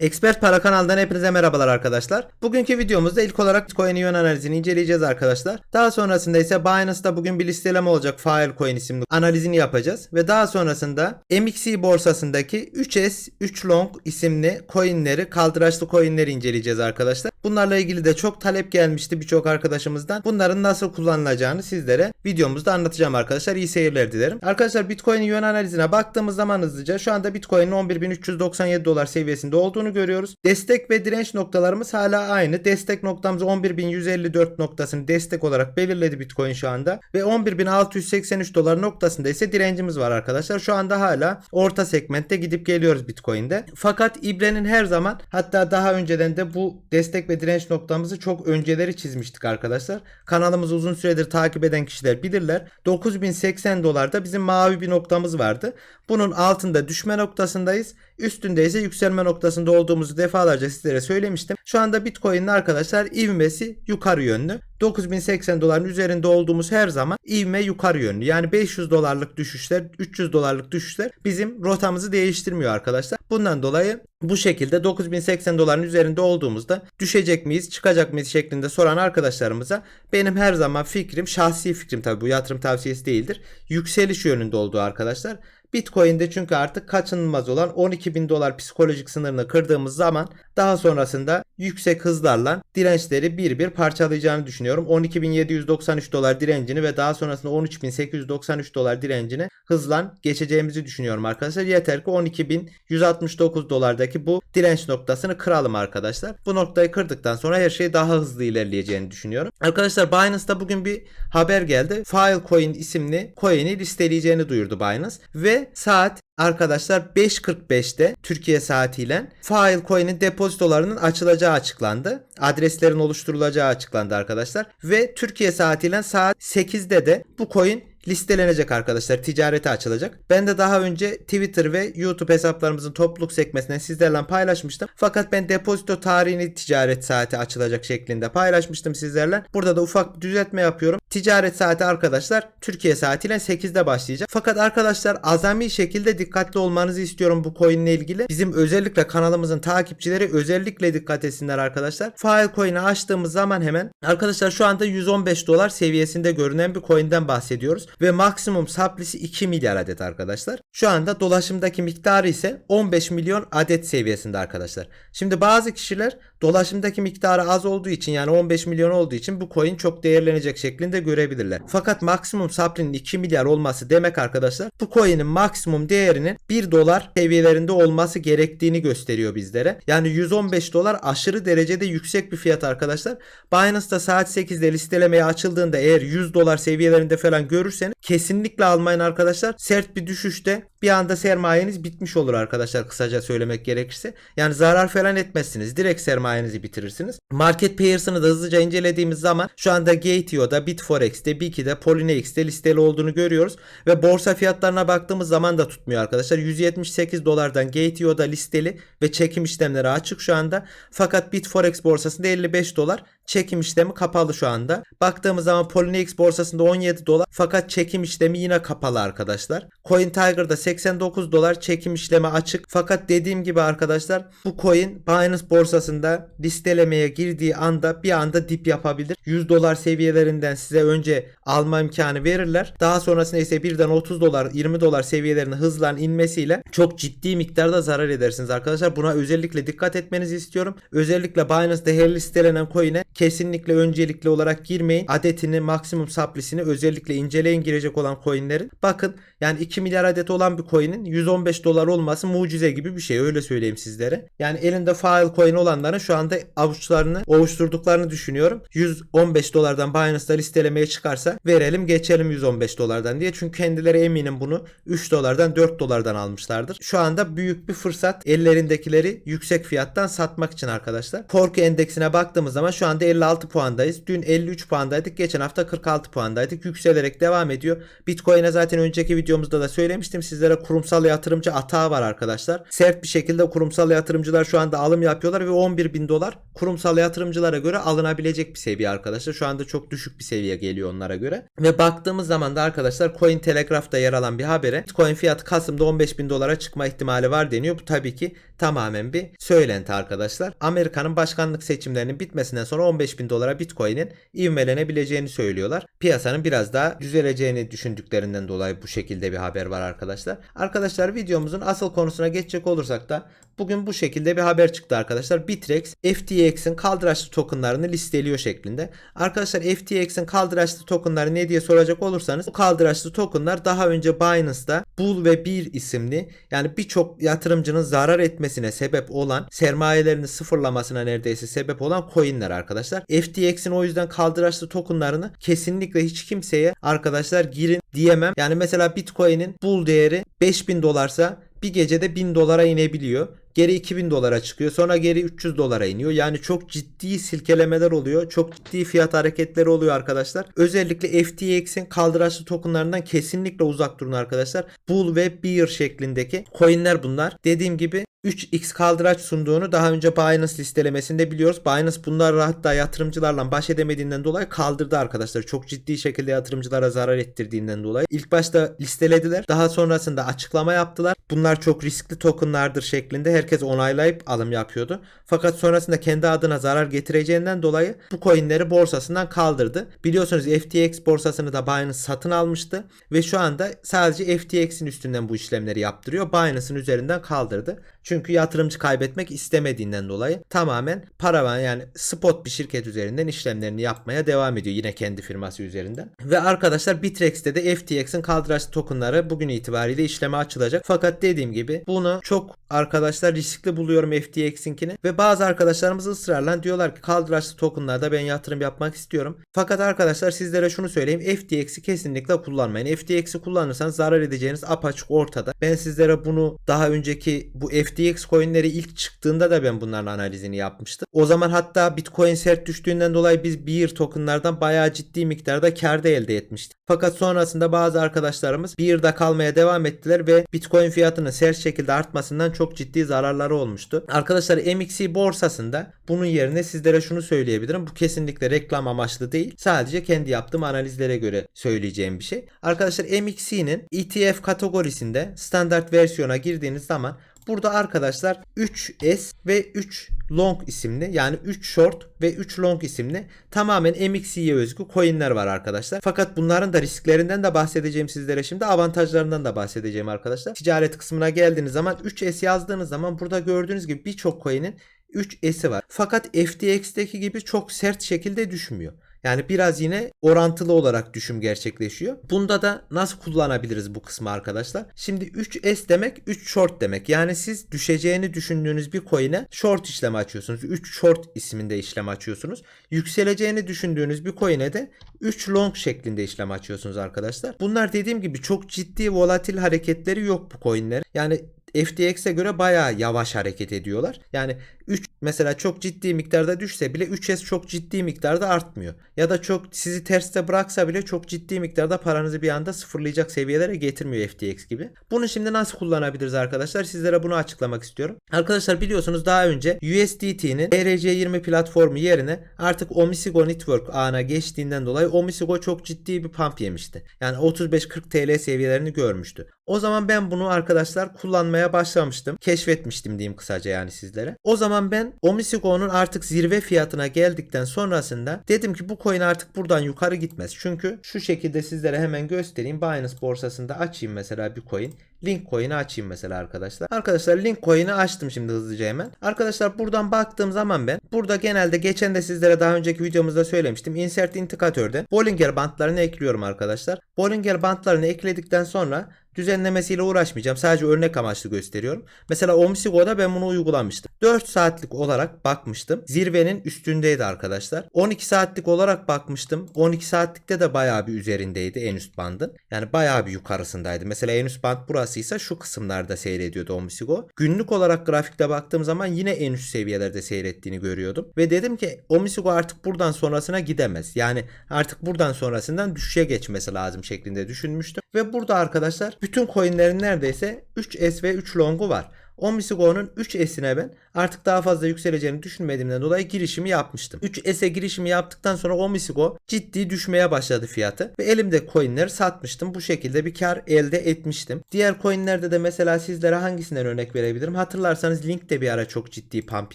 Expert Para kanalından hepinize merhabalar arkadaşlar. Bugünkü videomuzda ilk olarak Bitcoin yön analizini inceleyeceğiz arkadaşlar. Daha sonrasında ise Binance'da bugün bir listeleme olacak Filecoin isimli analizini yapacağız. Ve daha sonrasında MXC borsasındaki 3S 3 Long isimli coinleri, kaldıraçlı coinleri inceleyeceğiz arkadaşlar. Bunlarla ilgili de çok talep gelmişti birçok arkadaşımızdan. Bunların nasıl kullanılacağını sizlere videomuzda anlatacağım arkadaşlar. İyi seyirler dilerim. Arkadaşlar Bitcoin'in yön analizine baktığımız zaman hızlıca şu anda Bitcoin'in 11.397 dolar seviyesinde olduğunu görüyoruz. Destek ve direnç noktalarımız hala aynı. Destek noktamız 11.154 noktasını destek olarak belirledi Bitcoin şu anda. Ve 11.683 dolar noktasında ise direncimiz var arkadaşlar. Şu anda hala orta segmentte gidip geliyoruz Bitcoin'de. Fakat İbre'nin her zaman hatta daha önceden de bu destek ve direnç noktamızı çok önceleri çizmiştik arkadaşlar. Kanalımızı uzun süredir takip eden kişiler bilirler. 9080 dolarda bizim mavi bir noktamız vardı. Bunun altında düşme noktasındayız. Üstünde ise yükselme noktasında olduğumuzu defalarca sizlere söylemiştim. Şu anda Bitcoin'in arkadaşlar ivmesi yukarı yönlü. 9080 doların üzerinde olduğumuz her zaman ivme yukarı yönlü. Yani 500 dolarlık düşüşler, 300 dolarlık düşüşler bizim rotamızı değiştirmiyor arkadaşlar. Bundan dolayı bu şekilde 9080 doların üzerinde olduğumuzda düşecek miyiz, çıkacak mıyız şeklinde soran arkadaşlarımıza benim her zaman fikrim, şahsi fikrim tabii bu yatırım tavsiyesi değildir. Yükseliş yönünde olduğu arkadaşlar. Bitcoin'de çünkü artık kaçınılmaz olan 12 bin dolar psikolojik sınırını kırdığımız zaman daha sonrasında yüksek hızlarla dirençleri bir bir parçalayacağını düşünüyorum. 12.793 dolar direncini ve daha sonrasında 13.893 dolar direncini hızla geçeceğimizi düşünüyorum arkadaşlar. Yeter ki 12.169 dolardaki bu direnç noktasını kıralım arkadaşlar. Bu noktayı kırdıktan sonra her şey daha hızlı ilerleyeceğini düşünüyorum. Arkadaşlar Binance'da bugün bir haber geldi. Filecoin isimli coin'i listeleyeceğini duyurdu Binance ve saat Arkadaşlar 5.45'te Türkiye saatiyle Filecoin'in depozitolarının açılacağı açıklandı. Adreslerin oluşturulacağı açıklandı arkadaşlar. Ve Türkiye saatiyle saat 8'de de bu coin listelenecek arkadaşlar. Ticarete açılacak. Ben de daha önce Twitter ve YouTube hesaplarımızın topluluk sekmesinden sizlerle paylaşmıştım. Fakat ben depozito tarihini ticaret saati açılacak şeklinde paylaşmıştım sizlerle. Burada da ufak bir düzeltme yapıyorum. Ticaret saati arkadaşlar Türkiye saatiyle 8'de başlayacak. Fakat arkadaşlar azami şekilde dikkatli olmanızı istiyorum bu coin ile ilgili. Bizim özellikle kanalımızın takipçileri özellikle dikkat etsinler arkadaşlar. Filecoin'i açtığımız zaman hemen arkadaşlar şu anda 115 dolar seviyesinde görünen bir coin'den bahsediyoruz ve maksimum supply'si 2 milyar adet arkadaşlar. Şu anda dolaşımdaki miktarı ise 15 milyon adet seviyesinde arkadaşlar. Şimdi bazı kişiler dolaşımdaki miktarı az olduğu için yani 15 milyon olduğu için bu coin çok değerlenecek şeklinde görebilirler. Fakat maksimum supply'nin 2 milyar olması demek arkadaşlar bu coin'in maksimum değerinin 1 dolar seviyelerinde olması gerektiğini gösteriyor bizlere. Yani 115 dolar aşırı derecede yüksek bir fiyat arkadaşlar. Binance'da saat 8'de listelemeye açıldığında eğer 100 dolar seviyelerinde falan görürseniz kesinlikle almayın arkadaşlar. Sert bir düşüşte bir anda sermayeniz bitmiş olur arkadaşlar kısaca söylemek gerekirse. Yani zarar falan etmezsiniz. Direkt sermayenizi bitirirsiniz. Market pairs'ını da hızlıca incelediğimiz zaman şu anda Gateo'da, Bitforex'te, Biki'de, Polynax'te listeli olduğunu görüyoruz. Ve borsa fiyatlarına baktığımız zaman da tutmuyor arkadaşlar. 178 dolardan Gateo'da listeli ve çekim işlemleri açık şu anda. Fakat Bitforex borsasında 55 dolar çekim işlemi kapalı şu anda. Baktığımız zaman Polynex borsasında 17 dolar fakat çekim işlemi yine kapalı arkadaşlar. Coin Tiger'da 89 dolar çekim işlemi açık. Fakat dediğim gibi arkadaşlar bu coin Binance borsasında listelemeye girdiği anda bir anda dip yapabilir. 100 dolar seviyelerinden size önce alma imkanı verirler. Daha sonrasında ise birden 30 dolar 20 dolar seviyelerine hızlan inmesiyle çok ciddi miktarda zarar edersiniz arkadaşlar. Buna özellikle dikkat etmenizi istiyorum. Özellikle Binance'da her listelenen coin'e kesinlikle öncelikli olarak girmeyin. Adetini maksimum supply'sini özellikle inceleyin girecek olan coin'lerin. Bakın yani 2 milyar adet olan bir coin'in 115 dolar olması mucize gibi bir şey öyle söyleyeyim sizlere. Yani elinde fail coin olanların şu anda avuçlarını ovuşturduklarını düşünüyorum. 115 dolardan Binance'da listelemeye çıkarsa verelim geçelim 115 dolardan diye. Çünkü kendileri eminim bunu 3 dolardan 4 dolardan almışlardır. Şu anda büyük bir fırsat ellerindekileri yüksek fiyattan satmak için arkadaşlar. Korku endeksine baktığımız zaman şu anda 56 puandayız. Dün 53 puandaydık. Geçen hafta 46 puandaydık. Yükselerek devam ediyor. Bitcoin'e zaten önceki videomuzda da söylemiştim. Sizlere kurumsal yatırımcı atağı var arkadaşlar. Sert bir şekilde kurumsal yatırımcılar şu anda alım yapıyorlar ve 11 bin dolar kurumsal yatırımcılara göre alınabilecek bir seviye arkadaşlar. Şu anda çok düşük bir seviye geliyor onlara göre. Ve baktığımız zaman da arkadaşlar Coin Telegraph'ta yer alan bir habere Bitcoin fiyatı Kasım'da 15 bin dolara çıkma ihtimali var deniyor. Bu tabii ki tamamen bir söylenti arkadaşlar. Amerika'nın başkanlık seçimlerinin bitmesinden sonra 15 bin dolara Bitcoin'in ivmelenebileceğini söylüyorlar. Piyasanın biraz daha düzeleceğini düşündüklerinden dolayı bu şekilde bir haber var arkadaşlar. Arkadaşlar videomuzun asıl konusuna geçecek olursak da bugün bu şekilde bir haber çıktı arkadaşlar. Bitrex FTX'in kaldıraçlı tokenlarını listeliyor şeklinde. Arkadaşlar FTX'in kaldıraçlı tokenları ne diye soracak olursanız bu kaldıraçlı tokenlar daha önce Binance'da Bull ve Bear isimli yani birçok yatırımcının zarar etmesine sebep olan sermayelerini sıfırlamasına neredeyse sebep olan coinler arkadaşlar. FTX'in o yüzden kaldıraçlı tokenlarını kesinlikle hiç kimseye arkadaşlar girin diyemem. Yani mesela Bitcoin'in Bull değeri 5000 dolarsa bir gecede 1000 dolara inebiliyor. Geri 2000 dolara çıkıyor. Sonra geri 300 dolara iniyor. Yani çok ciddi silkelemeler oluyor. Çok ciddi fiyat hareketleri oluyor arkadaşlar. Özellikle FTX'in kaldıraçlı tokenlarından kesinlikle uzak durun arkadaşlar. Bull ve Bear şeklindeki coinler bunlar. Dediğim gibi 3x kaldıraç sunduğunu daha önce Binance listelemesinde biliyoruz. Binance bunlar hatta yatırımcılarla baş edemediğinden dolayı kaldırdı arkadaşlar. Çok ciddi şekilde yatırımcılara zarar ettirdiğinden dolayı. İlk başta listelediler. Daha sonrasında açıklama yaptılar. Bunlar çok riskli tokenlardır şeklinde herkes onaylayıp alım yapıyordu. Fakat sonrasında kendi adına zarar getireceğinden dolayı bu coinleri borsasından kaldırdı. Biliyorsunuz FTX borsasını da Binance satın almıştı ve şu anda sadece FTX'in üstünden bu işlemleri yaptırıyor. Binance'ın üzerinden kaldırdı. Çünkü yatırımcı kaybetmek istemediğinden dolayı tamamen paravan yani spot bir şirket üzerinden işlemlerini yapmaya devam ediyor. Yine kendi firması üzerinden. Ve arkadaşlar Bitrex'te de FTX'in kaldıraçlı tokenları bugün itibariyle işleme açılacak. Fakat dediğim gibi bunu çok arkadaşlar riskli buluyorum FTX'inkini ve bazı arkadaşlarımız ısrarla diyorlar ki kaldıraçlı tokenlarda ben yatırım yapmak istiyorum. Fakat arkadaşlar sizlere şunu söyleyeyim FTX'i kesinlikle kullanmayın. FTX'i kullanırsanız zarar edeceğiniz apaçık ortada. Ben sizlere bunu daha önceki bu FTX coinleri ilk çıktığında da ben bunların analizini yapmıştım. O zaman hatta Bitcoin sert düştüğünden dolayı biz Bear tokenlardan bayağı ciddi miktarda kar elde etmiştik. Fakat sonrasında bazı arkadaşlarımız Bear'da kalmaya devam ettiler ve Bitcoin fiyatının sert şekilde artmasından çok ciddi zararları olmuştu. Arkadaşlar MXC borsasında bunun yerine sizlere şunu söyleyebilirim. Bu kesinlikle reklam amaçlı değil. Sadece kendi yaptığım analizlere göre söyleyeceğim bir şey. Arkadaşlar MXC'nin ETF kategorisinde standart versiyona girdiğiniz zaman Burada arkadaşlar 3S ve 3 Long isimli yani 3 Short ve 3 Long isimli tamamen MXC'ye özgü coinler var arkadaşlar. Fakat bunların da risklerinden de bahsedeceğim sizlere şimdi avantajlarından da bahsedeceğim arkadaşlar. Ticaret kısmına geldiğiniz zaman 3S yazdığınız zaman burada gördüğünüz gibi birçok coin'in 3S'i var. Fakat FTX'teki gibi çok sert şekilde düşmüyor. Yani biraz yine orantılı olarak düşüm gerçekleşiyor. Bunda da nasıl kullanabiliriz bu kısmı arkadaşlar? Şimdi 3S demek 3 short demek. Yani siz düşeceğini düşündüğünüz bir coin'e short işlem açıyorsunuz. 3 short isminde işlem açıyorsunuz. Yükseleceğini düşündüğünüz bir coin'e de 3 long şeklinde işlem açıyorsunuz arkadaşlar. Bunlar dediğim gibi çok ciddi volatil hareketleri yok bu coin'ler. Yani FTX'e göre bayağı yavaş hareket ediyorlar. Yani 3 mesela çok ciddi miktarda düşse bile 3S çok ciddi miktarda artmıyor. Ya da çok sizi terste bıraksa bile çok ciddi miktarda paranızı bir anda sıfırlayacak seviyelere getirmiyor FTX gibi. Bunu şimdi nasıl kullanabiliriz arkadaşlar? Sizlere bunu açıklamak istiyorum. Arkadaşlar biliyorsunuz daha önce USDT'nin ERC20 platformu yerine artık Omisigo Network ağına geçtiğinden dolayı Omisigo çok ciddi bir pump yemişti. Yani 35-40 TL seviyelerini görmüştü. O zaman ben bunu arkadaşlar kullanmaya başlamıştım. Keşfetmiştim diyeyim kısaca yani sizlere. O zaman ben Omisigo'nun artık zirve fiyatına geldikten sonrasında dedim ki bu coin artık buradan yukarı gitmez. Çünkü şu şekilde sizlere hemen göstereyim. Binance borsasında açayım mesela bir coin. Link coin'i açayım mesela arkadaşlar. Arkadaşlar link coin'i açtım şimdi hızlıca hemen. Arkadaşlar buradan baktığım zaman ben burada genelde geçen de sizlere daha önceki videomuzda söylemiştim. Insert indikatörde Bollinger bantlarını ekliyorum arkadaşlar. Bollinger bantlarını ekledikten sonra Düzenlemesiyle uğraşmayacağım. Sadece örnek amaçlı gösteriyorum. Mesela Omsigo'da ben bunu uygulamıştım. 4 saatlik olarak bakmıştım. Zirvenin üstündeydi arkadaşlar. 12 saatlik olarak bakmıştım. 12 saatlikte de bayağı bir üzerindeydi en üst bandın. Yani bayağı bir yukarısındaydı. Mesela en üst band burasıysa şu kısımlarda seyrediyordu Omsigo. Günlük olarak grafikte baktığım zaman yine en üst seviyelerde seyrettiğini görüyordum. Ve dedim ki Omsigo artık buradan sonrasına gidemez. Yani artık buradan sonrasından düşüşe geçmesi lazım şeklinde düşünmüştüm. Ve burada arkadaşlar bütün coinlerin neredeyse 3S ve 3 long'u var. Omisigo'nun 3S'ine ben artık daha fazla yükseleceğini düşünmediğimden dolayı girişimi yapmıştım. 3S'e girişimi yaptıktan sonra Omisigo ciddi düşmeye başladı fiyatı ve elimde coinleri satmıştım. Bu şekilde bir kar elde etmiştim. Diğer coinlerde de mesela sizlere hangisinden örnek verebilirim? Hatırlarsanız Link de bir ara çok ciddi pump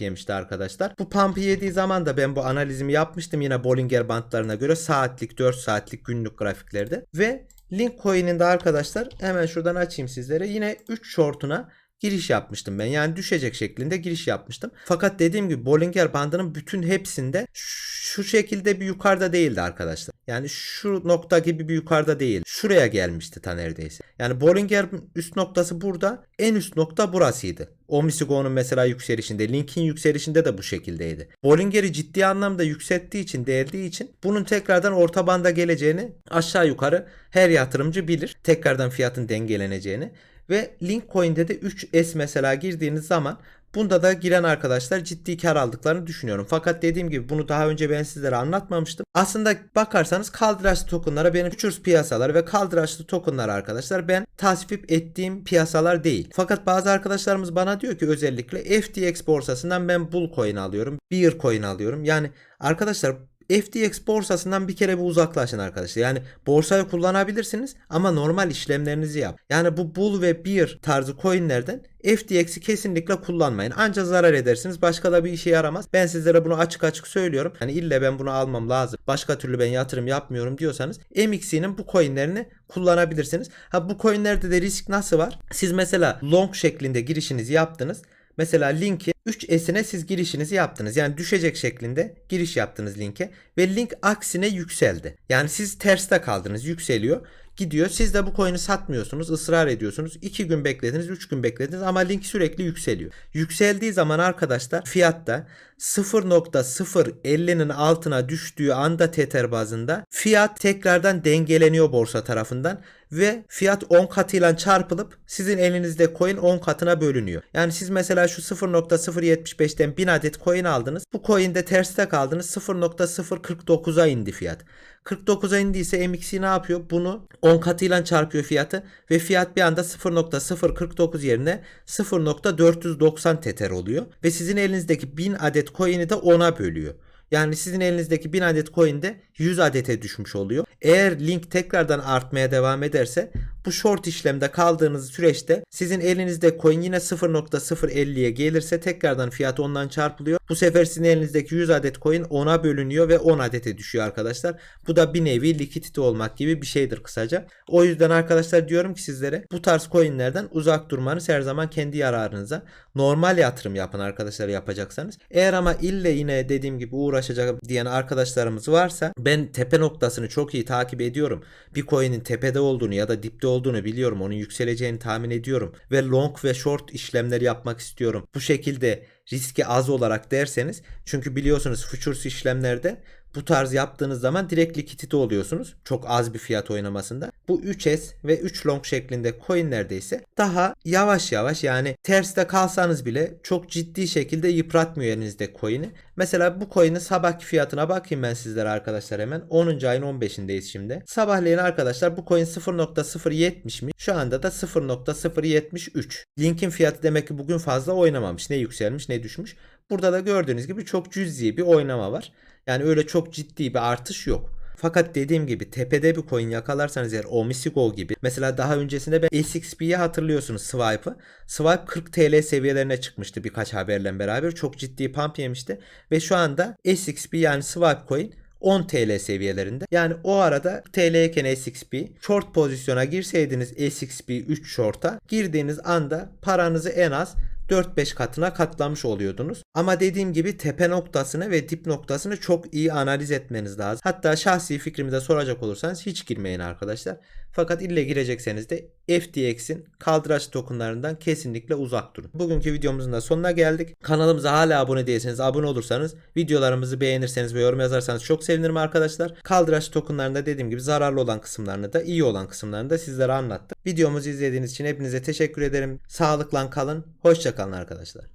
yemişti arkadaşlar. Bu pump'ı yediği zaman da ben bu analizimi yapmıştım yine Bollinger bandlarına göre saatlik, 4 saatlik, günlük grafiklerde ve Link coin'in de arkadaşlar hemen şuradan açayım sizlere. Yine 3 short'una giriş yapmıştım ben. Yani düşecek şeklinde giriş yapmıştım. Fakat dediğim gibi Bollinger bandının bütün hepsinde şu şekilde bir yukarıda değildi arkadaşlar. Yani şu nokta gibi bir yukarıda değil. Şuraya gelmişti ta neredeyse. Yani Bollinger üst noktası burada. En üst nokta burasıydı. Omisigo'nun mesela yükselişinde, Link'in yükselişinde de bu şekildeydi. Bollinger'i ciddi anlamda yükselttiği için, değerdiği için bunun tekrardan orta banda geleceğini aşağı yukarı her yatırımcı bilir. Tekrardan fiyatın dengeleneceğini. Ve Linkcoin'de de 3S mesela girdiğiniz zaman Bunda da giren arkadaşlar ciddi kar aldıklarını düşünüyorum. Fakat dediğim gibi bunu daha önce ben sizlere anlatmamıştım. Aslında bakarsanız kaldıraçlı tokenlara benim futures piyasaları ve kaldıraçlı tokenlar arkadaşlar ben tasvip ettiğim piyasalar değil. Fakat bazı arkadaşlarımız bana diyor ki özellikle FTX borsasından ben bull coin alıyorum. Bear coin alıyorum. Yani arkadaşlar FTX borsasından bir kere bir uzaklaşın arkadaşlar. Yani borsayı kullanabilirsiniz ama normal işlemlerinizi yap. Yani bu bull ve bear tarzı coinlerden FTX'i kesinlikle kullanmayın. Ancak zarar edersiniz. Başka da bir işe yaramaz. Ben sizlere bunu açık açık söylüyorum. Hani ille ben bunu almam lazım. Başka türlü ben yatırım yapmıyorum diyorsanız MXC'nin bu coinlerini kullanabilirsiniz. Ha bu coinlerde de risk nasıl var? Siz mesela long şeklinde girişinizi yaptınız. Mesela linki 3S'ine siz girişinizi yaptınız. Yani düşecek şeklinde giriş yaptınız linke ve link aksine yükseldi. Yani siz terste kaldınız yükseliyor gidiyor. Siz de bu coin'i satmıyorsunuz, ısrar ediyorsunuz. 2 gün beklediniz, 3 gün beklediniz ama link sürekli yükseliyor. Yükseldiği zaman arkadaşlar fiyatta 0.050'nin altına düştüğü anda Tether bazında fiyat tekrardan dengeleniyor borsa tarafından ve fiyat 10 katıyla çarpılıp sizin elinizde coin 10 katına bölünüyor. Yani siz mesela şu 0.075'ten 1000 adet coin aldınız. Bu coin'de terste kaldınız 0.049'a indi fiyat. 49'a indiyse MXC ne yapıyor? Bunu 10 katıyla çarpıyor fiyatı ve fiyat bir anda 0.049 yerine 0.490 tether oluyor ve sizin elinizdeki 1000 adet coin'i de 10'a bölüyor. Yani sizin elinizdeki 1000 adet coin de 100 adete düşmüş oluyor. Eğer link tekrardan artmaya devam ederse bu short işlemde kaldığınız süreçte sizin elinizde coin yine 0.050'ye gelirse tekrardan fiyat ondan çarpılıyor. Bu sefer sizin elinizdeki 100 adet coin 10'a bölünüyor ve 10 adete düşüyor arkadaşlar. Bu da bir nevi likidite olmak gibi bir şeydir kısaca. O yüzden arkadaşlar diyorum ki sizlere bu tarz coinlerden uzak durmanız her zaman kendi yararınıza. Normal yatırım yapın arkadaşlar yapacaksanız. Eğer ama ille yine dediğim gibi uğraşacak diyen arkadaşlarımız varsa ben tepe noktasını çok iyi takip ediyorum. Bir coin'in tepede olduğunu ya da dipte olduğunu biliyorum. Onun yükseleceğini tahmin ediyorum. Ve long ve short işlemleri yapmak istiyorum. Bu şekilde riski az olarak derseniz çünkü biliyorsunuz futures işlemlerde bu tarz yaptığınız zaman direkt likidite oluyorsunuz. Çok az bir fiyat oynamasında. Bu 3S ve 3 long şeklinde coinlerde ise daha yavaş yavaş yani terste kalsanız bile çok ciddi şekilde yıpratmıyor elinizde coin'i. Mesela bu coin'in sabahki fiyatına bakayım ben sizlere arkadaşlar hemen. 10. ayın 15'indeyiz şimdi. Sabahleyin arkadaşlar bu coin 0.070'miş. Şu anda da 0.073. Linkin fiyatı demek ki bugün fazla oynamamış. Ne yükselmiş ne düşmüş. Burada da gördüğünüz gibi çok cüzi bir oynama var. Yani öyle çok ciddi bir artış yok. Fakat dediğim gibi tepede bir coin yakalarsanız eğer Omisigo gibi mesela daha öncesinde ben SXP'yi hatırlıyorsunuz Swipe'ı. Swipe 40 TL seviyelerine çıkmıştı birkaç haberle beraber. Çok ciddi pump yemişti ve şu anda SXP yani Swipe coin 10 TL seviyelerinde. Yani o arada TL iken SXP short pozisyona girseydiniz SXP 3 short'a girdiğiniz anda paranızı en az 4-5 katına katlamış oluyordunuz. Ama dediğim gibi tepe noktasını ve dip noktasını çok iyi analiz etmeniz lazım. Hatta şahsi fikrimi de soracak olursanız hiç girmeyin arkadaşlar. Fakat ille girecekseniz de FTX'in kaldıraç tokenlarından kesinlikle uzak durun. Bugünkü videomuzun da sonuna geldik. Kanalımıza hala abone değilseniz abone olursanız videolarımızı beğenirseniz ve yorum yazarsanız çok sevinirim arkadaşlar. Kaldıraç tokenlarında dediğim gibi zararlı olan kısımlarını da iyi olan kısımlarını da sizlere anlattım. Videomuzu izlediğiniz için hepinize teşekkür ederim. Sağlıkla kalın. Hoşçakalın arkadaşlar.